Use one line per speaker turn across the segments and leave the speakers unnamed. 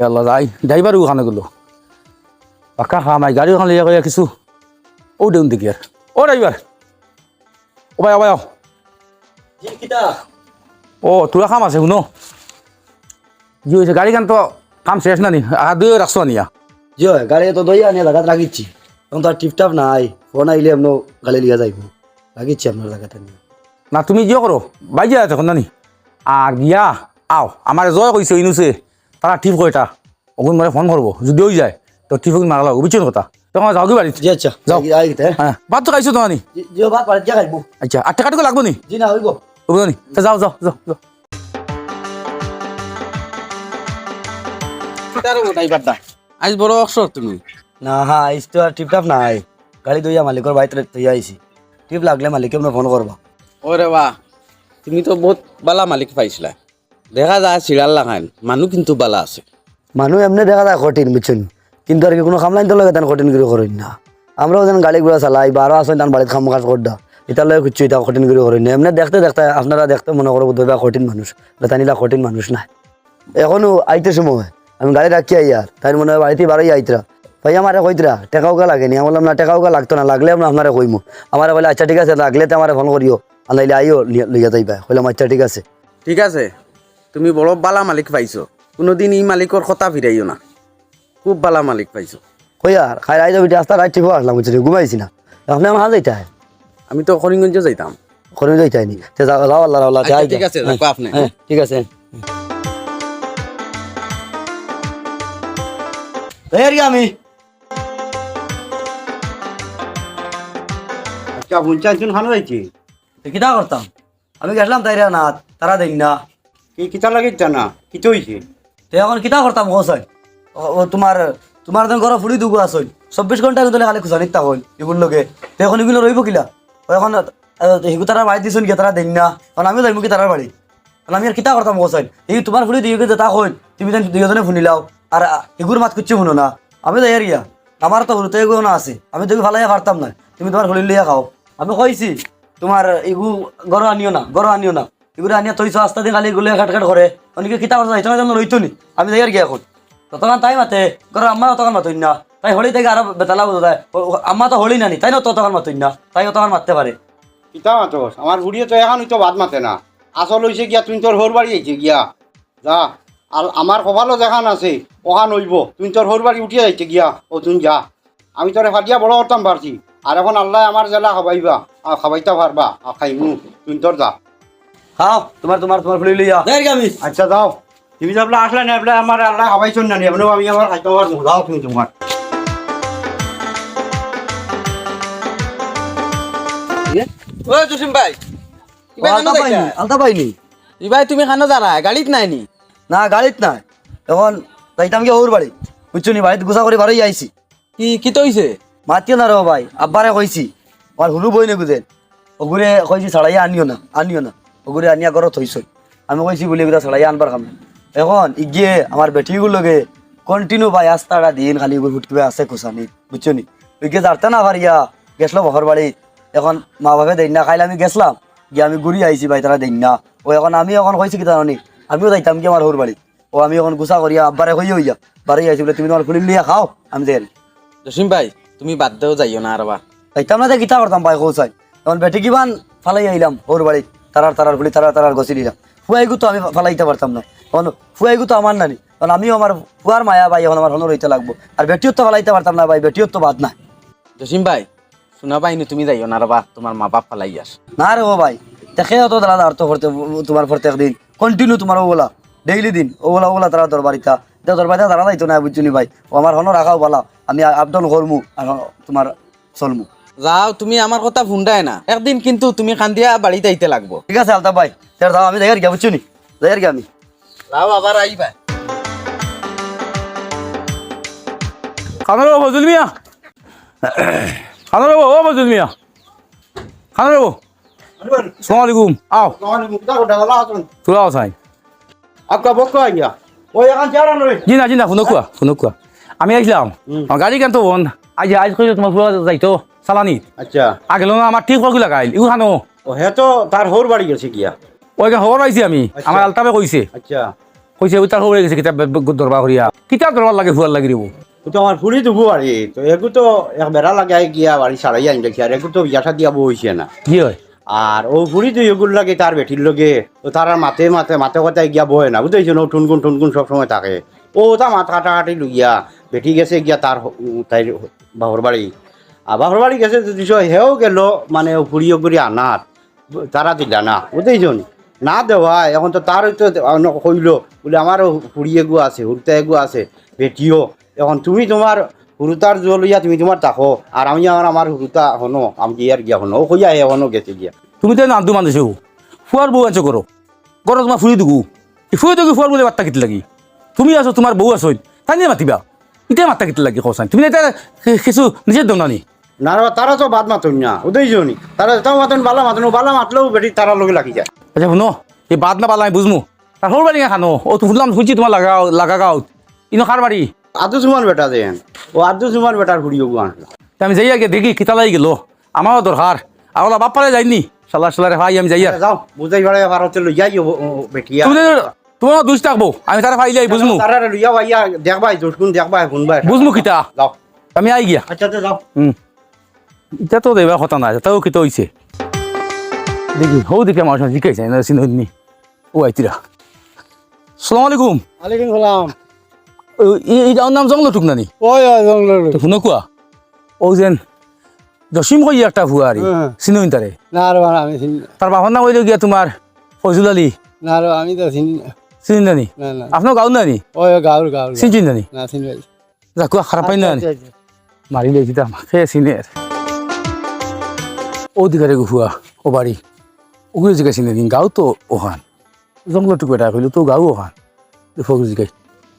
আল্লাহ যাই ড্রাইভার ওখানে গেলো। পাক্কা খামাই গাড়ি ওখানে লিয়ে কিছু। ও দেউন দেখি আর। ও ড্রাইভার। ও ভাই ও ভাই ও। তোরা কাম আছে শুনো। কি হয়েছে গাড়ি কান তো কাম শেষ না নি? আর দুই রাখছো নিয়া
জি হয় গাড়ি তো দইয়া নিয়ে জায়গাত রাখিচ্ছি এখন তো আর টিপটাপ নাই ফোন আইলে এমন গাড়ি লিয়া যাইব। রাখিচ্ছি আপনার নিয়ে
না তুমি জিও করো বাইজে আছে নানি। আর গিয়া আও আমার জয় কইছে ইনুছে। তারা ঠিক কয়টা ওগুন মানে ফোন করব যদি হয়ে যায় তো ঠিক মারা লাগবো বুঝছ কথা? তখন যাও কি বাড়ি
জি আচ্ছা।
যাও। হ্যাঁ। ভাত তো খাইছো তোমার আচ্ছা আট লাগবো নি? বুঝলো নি যাও যাও যাও যাও।
আজ বড় তুমি।
না হা আইস তো আর টিপটাপ নাই। গাড়ি দইয়া মালিকর বাড়িতে দইয়া আইছি। টিপ লাগলে মালিকে আপনার ফোন করবা
ওরে বাহ। তুমি তো বহুত বালা মালিক পাইছিলা। দেখা যায় চিড়াল লাগান মানুহ কিন্তু বালা আছে।
মানুষ এমনি দেখা যায় কঠিন বুঝছেন কিন্তু আর কি কোনো খামলাইন তো লাগে তেন কঠিন করে করেন না। আমরাও যেন গাড়ি ঘোড়া চালাই বা আরও আসেন তার বাড়িতে খাম কাজ করডা এটা লয় খুঁজছি এটা কঠিন করে করেন না। এমনি দেখতে দেখতে আপনারা দেখতে মনে করব দইবা কঠিন মানুষ তানিলা কঠিন মানুষ না এখনও আইতে সময় আমি গাড়ি রাখি আই আর তাই মনে হয় বাড়িতে বারোই আইতরা ভাই আমারে কইতরা টেকাওকা লাগেনি আমি বললাম না টেকাওকা লাগতো না লাগলে আমরা আপনারে কইমু। আমারে বলে আচ্ছা ঠিক আছে লাগলে তো আমারে ফোন করিও আর নাইলে আইও লইয়া যাইবা কইলাম আচ্ছা ঠিক আছে।
ঠিক আছে। তুমি বড় বালা মালিক পাইছো। কোনোদিন ই মালিকর কথা ফিরাইও না। খুব বালা মালিক পাইছো।
কই আর খাই আই যাবি রাস্তা রাইট ঠিক আসলাম বুঝছি ঘুমাইছি না। আপনি আমার হাত যাইতে
আমি তো করিমগঞ্জ যাইতাম।
করে যাইতে হয়নি তে যাও আল্লাহ আল্লাহ
আচ্ছা, ঠিক আছে, রাখো আপনি।
হ্যাঁ ঠিক আছে। আমি।
আচ্ছা পঞ্চায়েত খানো যাইছি।
কিতা করতাম আমি গেছিলাম তাই না তারা দেন না।
কি কিতা লাগে জানা? কিতো হয়েছে
তে এখন কিতা করতাম ও সাই ও তোমার তোমার তখন ঘর ফুড়ি দুগু আসল চব্বিশ ঘণ্টা কিন্তু খালি খুশানিত তা হল এগুলো লোকে তো এখন এগুলো রইব কিলা? এখন সেগু তারা বাড়ি দিছুন গিয়ে তারা দেন না কারণ আমিও যাইমু কি তারার বাড়ি কারণ আমি আর কিতা করতাম ও এই তোমার ফুড়ি দুইকে যেটা হল, তুমি যেন দুইজনে শুনিলাও আর এগুর মাত কিচ্ছু শুনো না। আমি যাই আর ইয়া। আমার তো হুরুতে এগুলো না আছে। আমি তুমি ভালাই পারতাম না তুমি তোমার ফুলি লিয়া খাও। আমি কইছি তোমার এগু গরো আনিও না গরো আনিও না। এগুলো আনিয়া তৈছ আস্তা দিয়ে খালি এগুলো খাট খাট করে অনেকে কিতা করতে যাইতো না। যেন আমি যাই আর কি এখন ততক্ষণ তাই মাতে গরো আম্মা তখন মাতই না। তাই হলি থেকে আরও বেতালা বোঝা যায় আম্মা তো হলি নানি তাই না ততক্ষণ মাতই না? তাই তখন মারতে পারে
কিতা মাতস আমার বুড়িয়ে তো এখন তো বাদ মাতে না। আসল হয়েছে গিয়া তুই তোর হর বাড়ি আইছে গিয়া। যা আর আমার কপালও দেখান আছে ওখান হইব। তুই তোর হর বাড়ি উঠিয়ে যাইছে গিয়া। ও তুমি যা। আমি তোরে ফাটিয়া বড় করতাম পারছি আর এখন আল্লাহ আমার জেলা খাবাইবা খাবাইতে পারবা খাইমু। তুই তোর যা।
খাও তোমার তোমার তোমার যাই আমি
আচ্ছা যাও। তুমি যাবলা আসলে না বলে আমার আল্লাহ খাবাইছন না এমনিও আমি আমার খাইতে পারব যাও তুমি তোমার।
ও জসিম ভাই।
আলতা পাইনি
ই ভাই তুমি খানো যারা গাড়িত নাই নি?
না গাড়িত নাই। এখন যাইতাম কি ওর বাড়ি বুঝছ নি বাড়িতে গুছা করে বাড়ি আইছি
কি কি তো হইছে
মাতিও না রে ভাই আব্বারে কইছি আমার হুলু বই নে বুঝেন ওগুরে কইছি ছাড়াইয়া আনিও না আনিও না। ওগুরে আনিয়া ঘরত থইছ আমি কইছি বলি এগুলা ছাড়াইয়া আনবার নাই। এখন ইগিয়ে আমার বেটিগুলোকে কন্টিনিউ ভাই আস্তাটা দিন খালি এগুলো ফুটকিবে আছে কুসানি বুঝছ নি ওইকে যারতে না পারিয়া গেছলো বহর বাড়ি এখন মা বাপে দেন না খাইলে আমি গেছলাম গিয়ে আমি ঘুরি আইছি ভাই তারা দেন না ও এখন আমি এখন কইছি কি জানি আমিও যাইতাম কি আমার হোর বাড়ি ও আমি এখন গুছা করিয়া আব্বারে কই হইয়া বাড়ি আইছি বলে তুমি তোমার ফুলি লিয়া খাও আমি যাই
জসিম ভাই তুমি বাদ দেও যাইও না আর বা।
যাইতাম না যে গীতা করতাম ভাই কৌসাই তখন বেটি কিবান ফালাই আইলাম ওর বাড়ি তারার তারার বলি তারার তারার গছি দিলাম ফুয়াইগু তো আমি ফালাইতে পারতাম না তখন ফুয়াইগু তো আমার নানি তখন আমিও আমার ফুয়ার মায়া ভাই এখন আমার হলো রইতে লাগবো আর বেটিও তো ফালাইতে পারতাম না ভাই বেটিও তো বাদ না
জসিম ভাই শোনা পাইনি তুমি যাইও না বা তোমার মা বাপ ফালাই আস
না রে ও ভাই দেখে তো দাদা আর তো করতে তোমার প্রত্যেক দিন কন্টিনিউ তোমার ওগুলা ডেইলি দিন ওগুলা ওগুলা তারা দরবারিতা দেও দরবারিতা তারা যাইতো না বুঝছি ভাই ও আমার হনো রাখাও বলা আমি আপডাউন করমু আর তোমার চলমু
যাও তুমি আমার কথা ভুন্ডায় না। একদিন কিন্তু তুমি কান্দিয়া বাড়িতে আইতে লাগবো।
ঠিক আছে আলতা ভাই। তার দাও আমি যাই গিয়া বুঝছ নি? যাই গিয়া আমি।
যাও আবার আইবা।
খানা রবো ফজল মিয়া। খানা রবো ও ফজল মিয়া। খানা রবো সালাম আলাইকুম। আও। তোরা আও সাই
আপকা বক্ক আইয়া ওই এখন চেয়ারা নয়
জি না জি না শুনো কোৱা শুনো কোৱা। আমি আমার গাড়ি কেন তো বন আজ আজ কইলে তোমার পুরো যাইতো চালানি।
আচ্ছা।
আগে আমার ঠিক করে লাগাইল ইউ খানো
ও হে তো তার হর বাড়ি গেছে গিয়া।
ওইখানে খবর পাইছি আমি আমার আলতাপে কইছে
আচ্ছা।
কইছে তার হয়ে গেছে কিতাব দরবার করিয়া কিতাব দরবার লাগে ফুয়ার লাগি
ও তো আমার ফুড়ি দেবো আরে তো এগু তো এক বেড়া লাগাই গিয়া বাড়ি সারাই আনি দেখি আর এগু তো বিয়াটা দিয়া বউ হইছে না।
কি হয়?
আর ও ফুড়ি তো এগুলো লাগে তার বেটির লগে ও তার আর মাতে মাতে মাতে কথায় গিয়া বহে না। বুঝতেছো না ও টুনগুন টুনগুন সবসময় থাকে। ও তা মাথা কাটাকাটি লুগিয়া বেটি গেছে গিয়া তার তাই বাহর বাড়ি আর বাহর বাড়ি গেছে, যদি হেও গেল মানে ফুড়ি ওগুড়ি আনার। তারা দিলা না বুঝতেছো নি? না দেওয়া এখন তো তার হয়তো কইল বলে আমারও ফুড়ি এগু আছে হুরতা এগু আছে, বেটিও। এখন তুমি তোমার হুরুতার জলিয়া তুমি তোমার তাকো আর আমি আমার আমার হুরুতা হনো, আমি গিয়ার গিয়া হনো? ও কইয়া হে হনো গেছে গিয়া।
তুমি তো নাম দুমান দিছো ফুয়ার বউ আছো করো। করো তোমার ফুরি দুগু। ফুয়ে দুগু ফুয়ার বলে বার্তা কিতে লাগি? তুমি আছো, তোমার বউ আছো তাই নিয়ে মাতিবা? ইতিয়া মাত্তা কিতে লাগি কসাই তুমি এটা কিছু নিজের দম নানি
না রে, তারা তো বাদ মাতুন না ওদেরই নি তারা তাও মাতুন বালা মাতুন বালা মাতলেও বেটি তারা লগে লাগি যায়।
আচ্ছা শুনো এই বাদ না পালা আমি বুঝমু। তার সর বাড়ি খানো ও তো শুনলাম শুনছি তোমার লাগা লাগা গাঁত ইনো খার বাড়ি?
আদু সুমান বেটা দেন ও আদু সুমান বেটার ফুড়ি ওগু
আমি যাই আগে দেখি কিতা লাগি গেল। আমারও দরকার। আর ওলা বাপ্পারে যাইনি। সাল্লাহ সাল্লাহ ভাই আমি যাই আর।
যাও বুঝাই বেড়াই ভারতে লইয়া যাই বেটিয়া।
তুমি তোমার দুষ থাকব। আমি তারা ফাইলে বুঝমু।
তারা লইয়া ভাইয়া দেখবাই দুষ্কুন দেখবাই শুনবাই
বুঝমু কিতা?
যাও।
আমি আই গিয়া।
আচ্ছা তো যাও।
হুম। এটা তো দেবা কথা নাই তাও কিতা হইছে দেখি হৌ দেখি আমার সঙ্গে জিকাইছে না চিনি ও আইতিরা সালাম আলাইকুম।
আলাইকুম সালাম।
এই যাওয়ার নাম জঙ্গল টুক নানি? তো শুনো কোয়া ও যেন জসিম কই একটা ভুয়ারি। চিনুন তারে
না আর আমি চিনি না।
তার বাবার নাম হইল গিয়া তোমার ফজল আলী?
না আর আমি তো চিনি না।
চিনি নানি
না? না
আপনার গাঁও নানি?
ওই গাঁর গাঁর
চিনি নানি
না? চিনি
যা কোয়া খারাপ পাই না। মারি লেছি তা মাখে সিনের ও দিকারে হুয়া ও বাড়ি। ওগুলো চিনে দিন গাও তো ওখান জঙ্গল টুকু এটা কইলো তো গাও ওখান ফকর জিগাই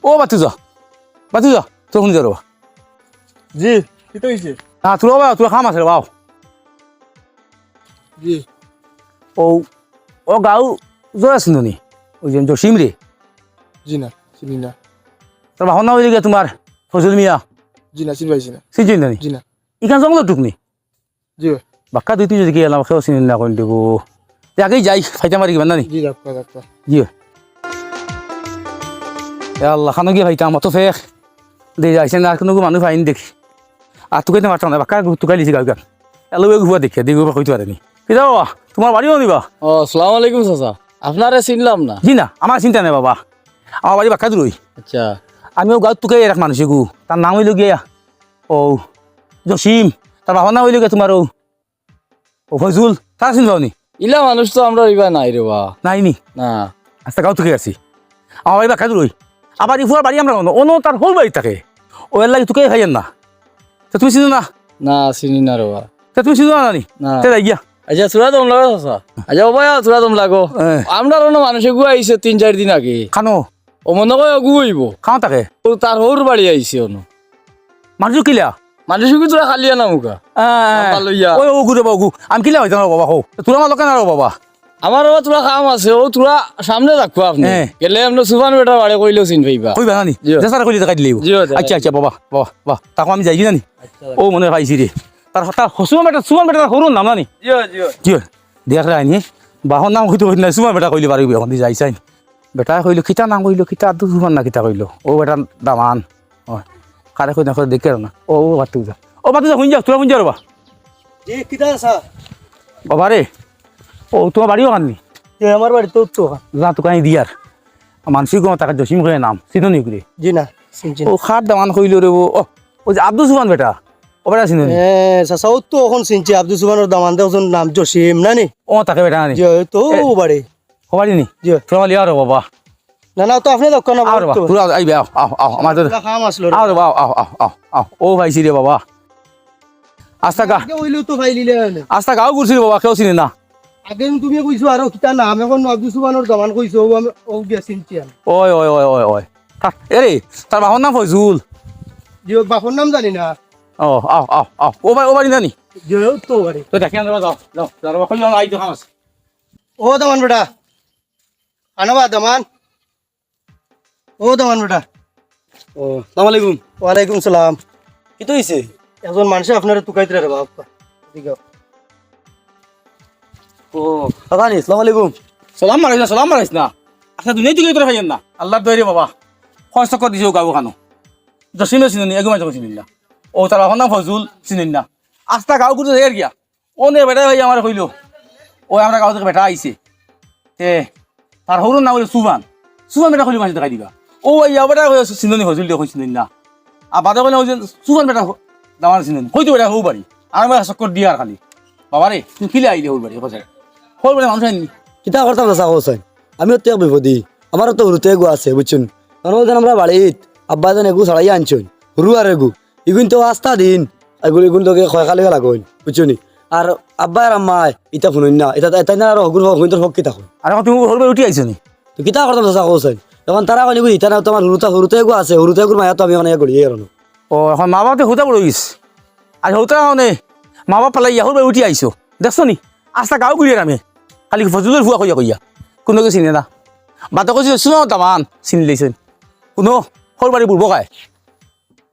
ও বাতু যা বাতু যা তো শুনি যারবা
জি কি তো হইছে?
না তোর বা তোর খাম আছে বাও।
জি।
ও ও গাও জোর আছে নি ওই যে জসিম রে
জি না চিনি না।
তোর বাহন না হইলে গিয়া তোমার ফজল মিয়া?
জি না চিনি পাইছি না।
চিনি নানি
জি না।
ইখান জঙ্গল টুকনি
জি
বাক্কা দুই তিন যদি গিয়ে এলাম খেয়েও চিনি না কোন দেবো। আগেই যাই ফাইটা মারি কিবা নানি
জি
জি। আল্লাহ খানো গিয়ে ভাইতাম অত ফেক। দে যাইছে না কোনো মানুষ ফাইন দেখি। আর তোকে তো মারতাম না বাক্কা তুকাই লিছি গাও গান এলো গুয়া দেখে দেখি কইতে পারেনি। বাবা তোমার বাড়িও নিবা
ও সালাম আলাইকুম চাচা। আপনারে চিনলাম না।
জি না আমার চিন্তা নাই বাবা। আমার বাড়ি বাক্কা দূরই।
আচ্ছা।
আমিও গাঁত তুকাই এক মানুষ গু। তার নাম হইল গিয়া ও জসিম। তার বাবার নাম হইল গিয়া তোমার ও ও ফজুল তার চিনবাও নি।
ইলা মানুষ তো আমরা ইবা নাই রে বা।
নাই নি?
না।
আস্তে গাঁও তুকে আছি আমার বাড়ি বাক্কা দূরই আবার ইফুয়ার বাড়ি আমরা অন্য তার হোল বাড়ি থাকে। ও এর লাগে তুকে খাইয়েন না। তা তুমি চিনো না?
না চিনি না রে বা।
তা তুমি চিনো না নি। তে যাই গিয়া।
আচ্ছা চূড়া দম লাগো আচ্ছা ও ভাই চূড়া দম লাগো। আমরা অন্য মানুষ গু আইছে তিন চার দিন আগে।
খানো।
ও মনে কয় গু হইব।
খাও তাকে।
তার হৌর বাড়ি আইছে অন্য।
মানুষ কিলা?
মানুষ তোরা খালি আনা মুখা বাবা।
ওই ও ঘুরে বাবু আমি কিলা হইতাম না বাবা হো। তোরা আমার লোকেন আর বাবা।
আমার তোরা কাম আছে ও তোরা সামনে রাখব আপনি। গেলে আমরা সুবান বেটা বাড়ি কইলেও চিন পাইবা
কইবা নানি
জিও।
জেসারা কইলে দেখাই দিলে।
জিও, দেখাই
আচ্ছা আচ্ছা বাবা বাবা বাবা তাকে আমি যাই নানি ও মনে পাইছি রে তার তার সুমান বেটা সুমান বেটা সরু নাম নানি কি দেখ রে আইনি। বাহর নাম হইতো হইতো না সুমান বেটা কইলে পারিবি এখন দি যাই চাই। বেটা কইলো কিতা নাম কইলো কিতা সুমান না কিতা কইলো? ও বেটা দামান। ও কারে কই না করে দেখে না। ও ও বাতু যা ও বাতু যা শুন যা তোরা শুন যা রবা বাবা রে ও তোমার বাড়িও কাননি
যে আমার বাড়ি তো তো
যা তোকে আমি দিয়ার। মানসিক তাকে জসিম করে নাম চিনি করে
জি না
ও খাট দামান কইলো রে ও ও ও যে আব্দুল সুমান বেটা ও বেটা চিনি
এ চাচা ও তো এখন চিনছি আব্দুল সুবানোর দামান দেখুন নাম জসিম না নি?
ও তাকে বেটা নানি
জি তো ও বাড়ি।
খবর নি?
জি।
তোরা লিয়া রে বাবা।
না না তো আপনি দক্ষ না
আও রে বাবা তোরা আইবে আও আও আও আমার তো
খাম আসলো
আও বাবা আও আও আও আও ও ভাইছি রে বাবা আস্তা গা
হইলেও তো ভাই লিলে
আস্তা গাও ঘুরছি বাবা কেউ চিনি না
আগে তুমি কইছো আর কিতা নাম এখন আব্দুল সুবানোর দামান কইছো ও আমি ও গিয়া চিনছি
ওই ওই ওই ওই ওই তা- এ রে তার বাবার নাম ফজুল
জি ওর বাপর নাম জানি না
ও আও আও আও ও বাড়ি ও বাড়ি নানি
জি ও তো বাড়ি
তো দেখি আনবা যাও যাও যাও বাবা কইলো আই তো খামাস
ও দামান বেটা আনবা দামান ও দামান বেটা।
ও সালাম আলাইকুম।
ওয়ালাইকুম সালাম।
কি তো হইছে
একজন মানুষ আপনার তুকাইতে রে বাবা ঠিক আছে
ও বাবা নি সালাম আলাইকুম।
সালাম মারাইস না সালাম মারাইস না। আচ্ছা দুনিয়া তুই তোরা ভাইয়েন না। আল্লাহ দৈরে বাবা। খরচ করে দিছে গাবো কানো জসিমে চিনি এগুমাই তো চিনি না। ও তার এখন নাম ফজুল চিনি না। আস্তা গাঁও গুলো হের গিয়া। ও নে বেটা ভাই আমার কইল ও আমরা গাঁও থেকে বেটা আইছে। তে তার সৰু নাম সুবান। সুবান বেটা খুলি মাছ দেখাই দিবা। ও ইয়া বেটা চিনি ফজুল দিয়ে চিনি না। আর বাদে কইলে হইছে সুবান বেটা দামার চিনি কইতো বেটা হৌ বাড়ি। আর মই চক্কর দিয়া আর খালি। বাবা রে তুই কিলে আইলে হৌ বাড়ি কথা সৰু বেটা মানুষ আইনি
কিতা করতাম চাচা হোসেন আমিও তো বিপদি। আমারও তো হুরুতে এগু আছে বুঝছুন? কারণ আমরা বাড়িত আব্বা যেন এগু ছাড়াই আনছুন। হুরু আর এগু ইগুন তো আস্তা দিন এগুলো ইগুন তোকে খয়খালি লাগল বুঝছুনি? আর আব্বা আর আম্মাই ইটা শুনুন না এটা এটা না আর হগুন হগুন তোর হকি থাকুন
আর তুমি বাড়ি উঠি আইছো নি?
তো কিতা করতাম চাচা হোসেন এখন তারা কইনি বুঝি, তারা তোমার হুরুতা হুরুতে এগু আছে হুরুতে এগুর মায়া তো আমি মানে গড়িয়ে গেল
ও, এখন মা বাবা হুতা বড় গেছে। আর হুতা মানে মা বাবা পালাই ইয়াহুর বাড়ি উঠি আইছো। দেখছ নি? আস্তা গাঁও ঘুরিয়ে আমি খালি ফজুলের ভুয়া কইয়া কইয়া। কোনো চিনে না। বাতে কৈছে, শুনো তামান, চিনি লৈছে। কোনো সৰু বাড়ি বুড়ব খায়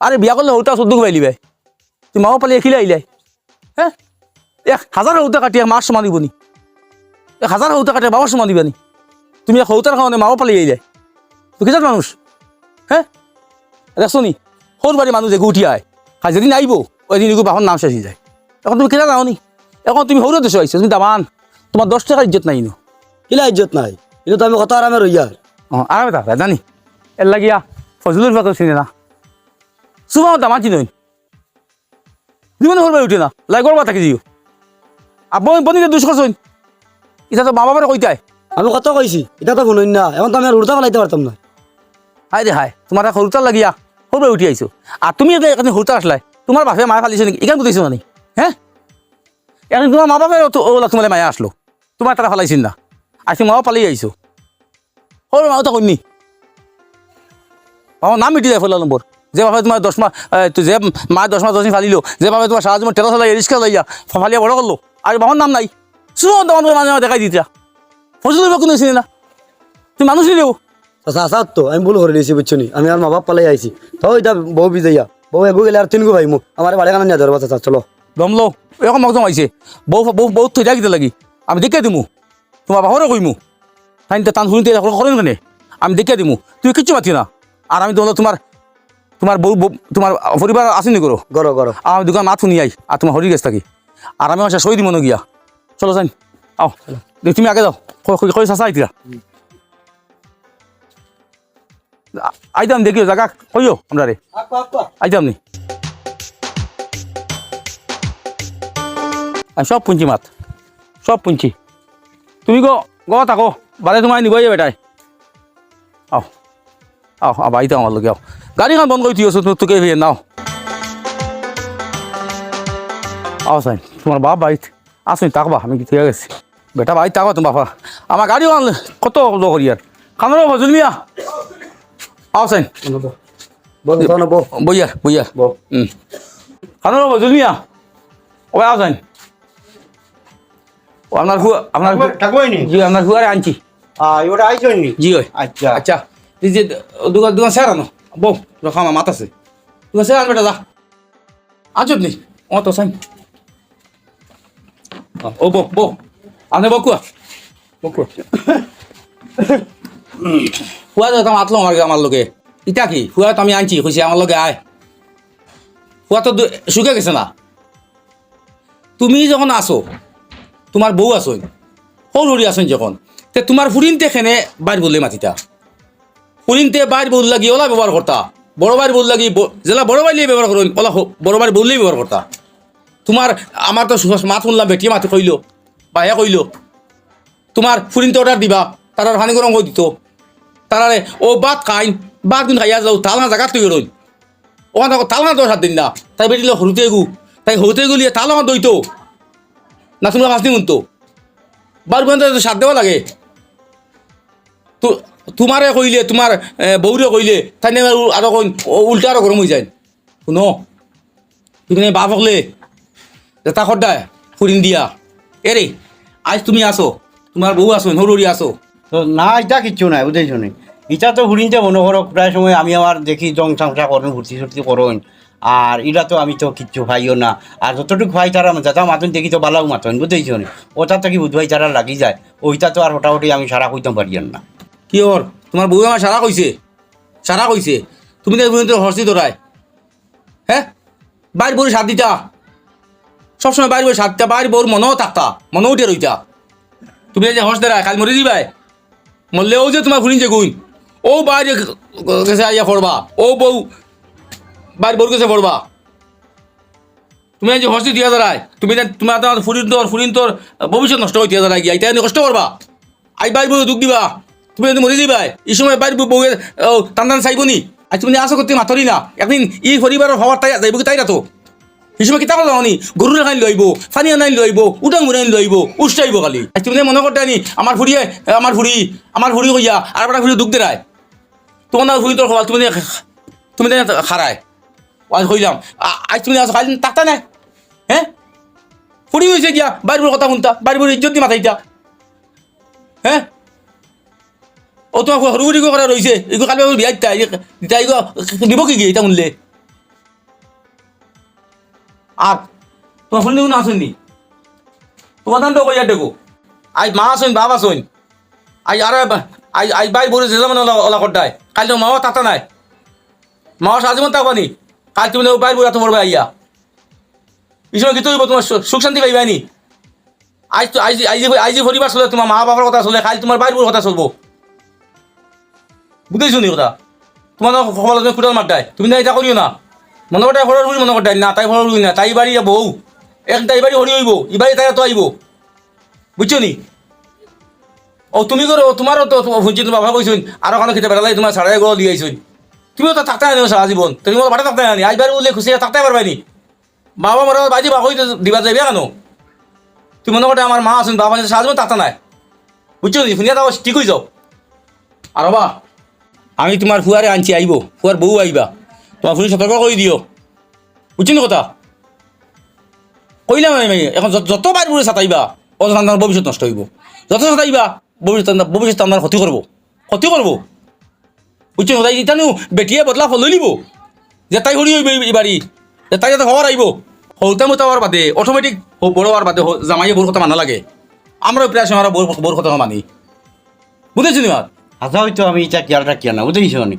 আরে বিয়া করলে হুতা চোদ্দ পাইলি ভাই তুই মা বাবা পালি এখিলে আইলাই হ্যাঁ এক হাজার হুতা কাটিয়া মাছ সমান দিব নি। এক হাজার হুতা কাটিয়া বাবার সমান দিবা নি। তুমি এক হৌতার খাওয়ানে মা বাবা পালি আইলাই কিজাত মানুষ? হ্যাঁ? দেখছ নি সৰু বাড়ির মানুষ এগু উঠি আয় আর যেদিন আইব ওই দিন এগু বাহন নাম হয়ে যায়। এখন তুমি কেনা যাও নি এখন তুমি সৌরে দেশে আইছো তুমি দামান তোমার দশ টাকার ইজ্জত নাই নো
কিলা ইজ্জত নাই? কিন্তু তো আমি কথা আরামে রইয়ার
অঁ আরামে থাকা জানি। এর লাগিয়া ফজলুর ফাঁকে চিনে না। সুবাহ দামান চিনই জীবনে সৰু বাড়ি উঠে না লাই গড়বা থাকি দিও। আব্বা বনিতে দুষ করছইন এটা তো মা বাবার কইতাই।
আমি কত কইছি? এটা তো শুনুন না এখন তো আমি হুরুতা ফেলাইতে পারতাম না।
হাই দে হাই তোমার সৰুতাৰ লাগিয়া সৰু বাড়ি উঠি আইছো আর তুমি এটা এখানে সৰুতাৰ তোমার বাপে মায়ে ফালিছে নাকি এখানে বুঝাইছো মানে। হ্যাঁ তোমার মা বাপে ওলা তোমার মায়া আসলো তোমার তারা ফালাইছিল না। আজকে মা বাবা পালিয়ে আইছো সৰু মাও তো কইনি আমার নাম মিটি যায় ফেলা নম্বর যে বাপে তোমার দশ মাস যে মা দশ মাস দশ দিন ফালিলো, যে বাপে তোমার সারা জীবন টেলা চালাই রিক্সা লাইয়া ফালিয়া বড় করল আর বাবার নাম নাই। শুনো তোমার মাঝে দেখাই দিতা ফজল কোনো চিনি না। তুমি মানুষ নিলেও
চাচা আসা তো আমি ভুল করে দিয়েছি বুঝছ নি? আমি আর মা বাপ পালাই আইছি। তো এটা বউ বিজাইয়া বউ এগু গেলে আর তিন গো ভাই মু আমার বাড়ি কানা নিয়ে ধরবা চাচা চলো।
দমলো এখন মগ জমাইছে বৌ বৌ বৌ থৈ থাকিতে লাগি? আমি দেখে দিমু। তোমার বাহরে কইমু। তাই টান শুনিতে করেন কেনে? আমি দেখে দিমু। তুমি কিচ্ছু মাতি না। আর আমি তোমার তোমার তোমার বউ বউ- তোমার পরিবার আসেনি করো
গরো গরো
আর আমি দোকান মাত শুনি আই আর তোমার হরি গেছ থাকি। আর আমি আমার সই দিব গিয়া চলো যাই আও তুমি আগে যাও। কই চাচা আইতিরা আইতাম দেখিও জায়গা কইও আমরা রে। আইতাম নি। সব পুঞ্চি মাত সব পুঞ্চি তুমি গো গ থাকো বাদে তোমার নিবই বেটাই আও আও আও আইতাম আমার লগে আও। গাড়ীখন বন্ধ কৰি থৈ আছোঁ তোকে ভিয়ে নাও। আও চাই তোমার বাপ বাড়িত আসুন তাকবা আমি কি ঠিক গেছি বেটা বাড়িত তাকবা তোমার বাপা। আমার গাড়ি আনলে কত লো করি আর খানো ভজুল মিয়া
বউ
বইয়া বইয়া। খানো মিয়া ওই আও চাই ও আপনার হুয়া আপনার
নি?
জি আপনার হুয়ারে আনছি।
নি
জি ওই
আচ্ছা।
আচ্ছা। দোকান দোকান স্যার আনো। বউ রখা আমার মাত আছে। দোকান স্যার আন বেটা যা। আজব নেই ও তো সাইন। ও বউ বউ আনে বউ কুয়া বউ কুয়া ফুয়া তো আতলো আমার আমার লগে ইটা কি? ফুয়া তো আমি আনছি খুশি আমার লগে আয়। ফুয়া তো শুকে গেছে না? তুমি যখন আসো তোমার বউ আসো সৰু সৰু আসেন যখন, তে তোমার ফুরিনতে খেনে বাইর বললে মাতিতা। ফুরিনতে বাইর বল লাগি ওলা ব্যবহার করতা বড় বাইর বল লাগি জেলা বড় বাইলে ব্যবহার করুন ওলা হ- বড় বাইর বললেই ব্যবহার করতা তোমার আমার তো মাত শুনলাম, বেটিয়ে মাতি কইল বা হে কইল তোমার ফুরিনতে অর্ডার দিবা তারা হানি গরম করে দিত। তারারে, ও বাদ খাইন, বাদ দিন খাইয়া যাও তালনা জায়গা তুই রইন ওখানে তালনা দশ দিন না। তাই বেটিল সরুতে গু তাই হরুতে গুলিয়ে তালনা দইতো। না তোমরা মাছ দিন তো বার বন্ধ সাত দেওয়া লাগে। তো, তোমারে কইলে, তোমার বৌরে কইলে, তাই আরও কইন উল্টা আরও গরম হয়ে যায়। শুনো, তুমি বাপ হকলে যেটা সদায় ফুরিন দিয়া। এরে আজ তুমি আসো, তোমার বউ আসো হরুরি আসো।
না এটা কিচ্ছু নাই বুঝেছ নি? এটা তো হুড়িনতে মনে করো প্রায় সময় আমি আমার দেখি জং চামচা করেন ভর্তি সর্তি করেন। আর এটা তো আমি তো কিচ্ছু খাইও না। আর যতটুকু ভাই তারা যাতা মাতন দেখি তো বালাও মাতন নি ওটা তো কি বুধ ভাই তারা লাগি যায়। ওইটা তো আর মোটামুটি আমি সারা কইতাম পারি না।
কি ওর তোমার বউ আমার সারা কইছে? সারা কইছে? তুমি তো পর্যন্ত হর্ষি তোরায় হ্যাঁ বাইর বউর সাথ দিতা। সবসময় বাইর বউর সাথ দিতা, বাইর বউর মনও থাকতা মনও উঠে রইতা। তুমি যে হর্ষ দেরায় কাল মরে দিবাই মরলেও যে তোমার শুনিছে গুণ। ও বাইরে কাছে আইয়া পড়বা। ও বউ বাইর বউর কাছে পড়বা। তুমি যে হস্তি দিয়া দাঁড়ায়। তুমি যে- তোমার ফুরিন তোর ফুরিন তোর, ভবিষ্যৎ নষ্ট হইতে দাঁড়ায় গিয়া। এটা কষ্ট করবা। আই বাইর বউ দুঃখ দিবা। তুমি যদি মরে দিবা এই সময় বাইর বউ টান টান চাইব নি। আজ তুমি আশা করতে মাতরি না। একদিন ই পরিবারের হওয়ার তাই যাইব কি তাই না এই সময় কিতাব যাওনি গরুর খাই লইব ফানি আনাই লইব উটাং মুরাই লইব উষ্টাইব আজ তুমি মনে করতে আনি আমার ফুরিয়ে আমার ফুরি আমার ফুরি কইয়া আর একটা ফুরি দুঃখ দেরায় তোমার না ফুরি তোর হওয়া তুমি তুমি যে খারায় আজ হইলাম। আজ তুমি আজ খাইলেন তাকতা নাই হ্যাঁ? ফুরি হয়েছে গিয়া, বাড়ির কথা শুনতা, বাড়ির ইজ্জত দি মাথাইতা। হ্যাঁ? ও তোমার সৰু সৰু কৰা ৰৈছে এইটো কালি বিয়া দিতা এইটো দিব কি কি এতিয়া শুনিলে? আর, তোমার শুনি কোনো আসেন নি তোমার দাম তো কইয়া দেখো? আজ মা আসেন, বাপ আসেন। আজ আর আজ আজ বাই বলে যে মানে ওলা ওলা করতাই কাল তো মাও তাতা নাই। মাও সাজিমন তাকবানি কাল তুমি বাইর বলে বড় আইয়া। এই সময় কি তোমার সুখ শান্তি পাইবাই নি আজ তো আজ আজ আজ পরিবার চলে, তোমার মা বাবার কথা চলে, কাল তোমার বাইর কথা চলবো। বুঝেছ নি কথা? তোমার সকালে তুমি খুঁটাল মারটাই তুমি না এটা করিও না। মনে করতে সরল বুলি মনে করতে না, তাই সরল বুলি না। তাই বাড়ি বউ। এক তাই বাড়ি হরি হইব। ই বাড়ি তাই তো আইব। বুঝছ নি? ও, তুমি করো তোমারও তো শুনছি তোমার বাবা কইছুন আর ওখানে খেতে বেড়ালাই সাড়ে এগারো দিয়ে আইছুন। তুমিও তো থাকতে আনি সারা জীবন। তুমি মতো ভাড়া থাকতে আনি। আজ বাড়ি বললে খুশি থাকতে পারবাই নি বাবা মরা বাজি বা হইতে দিবা যাইবে কেন? তুমি মনে করতে আমার মা আছেন, বাবা সারা জীবন থাকতে নাই। বুঝছ নি? শুনিয়া তাও ঠিক হয়ে যাও। আর বাবা, আমি তোমার ফুয়ারে আনছি, আইব। ফুয়ার বউ আইবা। তোমার ফুরি সতর্ক করে দিও। বুঝছি কথা? কইলাম আমি এখন যত- বাইর বুড়ে চাতাইবা অত ভবিষ্যৎ নষ্ট হইব। যত চাতাইবা ভবিষ্যৎ ভবিষ্যৎ আপনার ক্ষতি করব ক্ষতি করব বুঝছি কথা ইতানো বেটিয়ে বদলা ফল লিব যে তাই হরি হইব বাড়ি যে তাই যাতে হওয়ার আইব হৌতা মতো হওয়ার বাদে অটোমেটিক বড় হওয়ার বাদে জামাইয়ে বোর কথা মানা লাগে আমরা প্রায় সময় আমরা বোর বোর কথা মানি। বুঝেছি নি মার
আচ্ছা হয়তো আমি এটা খেয়াল রাখি না বুঝেছ নি?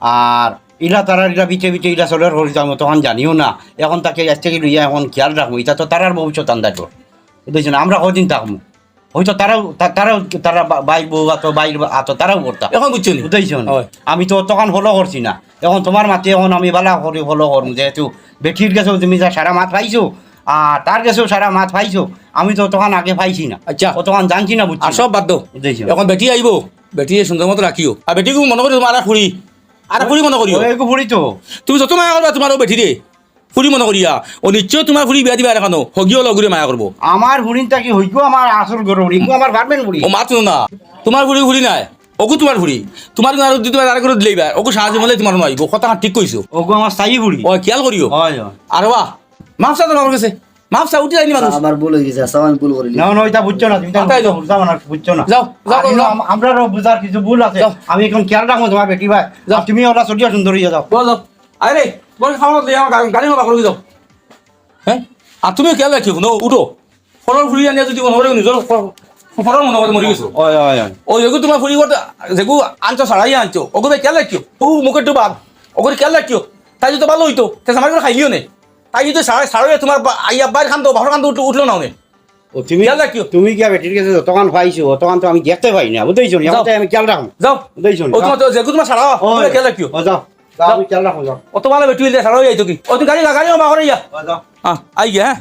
আর ইলা তারা ইলা বিচে বিচে ইলা চলের হরি যাম তখন জানিও না। এখন তাকে আজ থেকে লইয়া এখন খেয়াল রাখব এটা তো তারার ভবিষ্যৎ আন্দাজ বুঝেছ না? আমরা কদিন থাকব হয়তো তারাও তারাও তারা বা- বাইর বউ আতো বাইর আতো তারাও করতাম
এখন বুঝছ নি? হয়।
আমি তো তখন ফলো করছি না। এখন তোমার মাতে এখন আমি বালা করে ফলো করুন যেহেতু বেঠির কাছেও তুমি যা সারা মাত পাইছো আর তার কাছেও সারা মাত পাইছো আমি তো তখন আগে পাইছি না।
আচ্ছা।
ও তখন জানছি না বুঝছি।
সব বাদ দাও। এখন বেটি আইব বেটি সুন্দর মতো রাখিও। আর বেটিকে মনে করি তোমার আর ফুরি আর ফুরি মনে করিও।
ফুরি তো।
তুমি যত মায়া করবা তোমারও বেটি রে ফুরি মনে করিয়া ও নিশ্চয় তোমার ফুরি বিয়া দিবা এখানো হগিও লগরে মায়া করব
আমার হুড়িনটা কি হইগো আমার আসল গরু হইগো আমার গার্মেন্ট হুড়ি
ও মাত না। তোমার ফুরি ফুরি নাই। ওকু তোমার ফুরি তোমার আর যদি তোমার আর করে দিলেইবা ওকু সাহায্য মলে তোমার নয় কথা ঠিক কইছো
ওগো আমার স্থায়ী হুড়ি
ও খেয়াল করিও
হয় হয়।
আর বাহ মাফসা তো আমার কাছে। মাফসা উঠে যায়নি মানুষ
আমার ভুল হয়ে গেছে আমি ভুল করিনি
না না ওইটা বুঝছ না তুমি তো
তাই তো।
বুঝতে না বুঝছ না।
যাও, যাও,
আর
যাও।
আম- বুঝার কিছু ভুল আছে। আমি এখন খেয়াল রাখব তোমার বেটি ভাই
যাও।
তুমি ওরা চলিয়া সুন্দর হইয়া যাও।
বলো আরে তোমার খাওয়া দিয়ে আমার গাড়ি মাপা করে দাও হ্যাঁ আর তুমি খেয়াল রাখিও ন উঠো। ফলর ফুরি আনিয়া যদি মনে করে নিজের ফলর মনে মরি গেছো।
হয় হয়
ও যেগু তোমার ফুরি করতে যেগু আনছো সারাই আনছো। ওগুলো ও মুখের তো বাদ ওগুলো খেয়াল রাখিও তাই যদি ভালো হইতো তে আমার করে খাইলিও নে তাই যদি সারাই তোমার বা- আইয়া বাইর খান তো বাহর খান তো উঠলো- উঠল না
তুমি
খেয়াল রাখিও
তুমি কি বেটির কাছে তখন পাইছো তখন তো আমি দেখতে পাই না বুঝতেইছো
যাও।
আমি খেয়াল রাখব
যাও।
বুঝতেইছো
তোমার তো যেগু তোমার সারা খেয়াল রাখিও
ও যাও যাও, আমি খেয়াল রাখব যাও
অত ভালো বেটুইলে সারাই যাইতো কি ও তুমি গাড়ি গাড়ি মাপা করে ইয়া
ও যাও
হ্যাঁ আই গিয়া হ্যাঁ